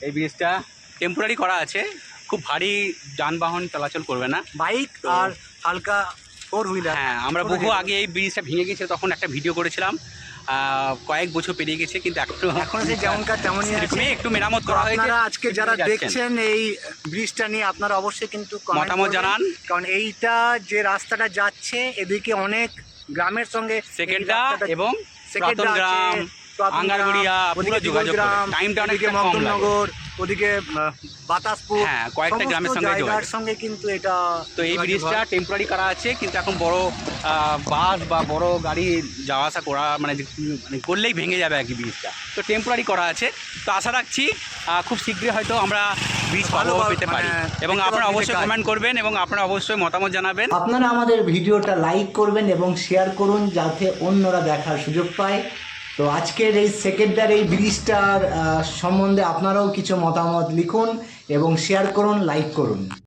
এই ব্রিজটা টেম্পোরারি করা আছে। খুব ভারী যানবাহন চলাচল করবে না। বাইক আর হালকা ফোর হুইলার হ্যাঁ আমরা বহু আগে এই ব্রিজটা ভেঙে গেছে তখন একটা ভিডিও করেছিলাম। কয়েক বছর পেরিয়ে গেছে কিন্তু একটু এখন সেই যেমনকার তেমনই আছে। একটু মেরামত করা হয়েছে। আপনারা আজকে যারা দেখছেন এই ব্রিজটা নিয়ে আপনারা অবশ্যই কিন্তু মতামত জানান। কারণ এইটা যে রাস্তাটা যাচ্ছে এদিকে অনেক গ্রামের সঙ্গে এই সেকেন্ডটা এবং সেকেন্ডা গ্রাম। আঙ্গারগুড়িয়া পুরো যোগাযোগ টাইমটা ওদিকে অনেকটা কম লাগে। মদননগর ওদিকে বাতাসপুর হ্যাঁ, কয়েকটা গ্রামের সঙ্গে জায়গার সঙ্গে কিন্তু এটা তো এই ব্রিজটা টেম্পোরারি করা আছে কিন্তু এখন বড় বাস বা বড় গাড়ি যাওয়া আসা করা মানে মানে করলেই ভেঙে যাবে আর কি ব্রিজটা তো টেম্পোরারি করা আছে। তো আশা রাখছি খুব শীঘ্রই হয়তো আমরা ব্রিজ ভালো পেতে পারি। মানে এবং আপনারা অবশ্যই। কমেন্ট করবেন এবং আপনারা অবশ্যই মতামত জানাবেন। আপনারা আমাদের ভিডিওটা লাইক করবেন এবং শেয়ার করুন যাতে অন্যরা দেখার সুযোগ পায়। তো আজকের এই সেকেন্ডার এই ব্রিজটার সম্বন্ধে আপনারাও কিছু মতামত লিখুন এবং শেয়ার করুন লাইক করুন।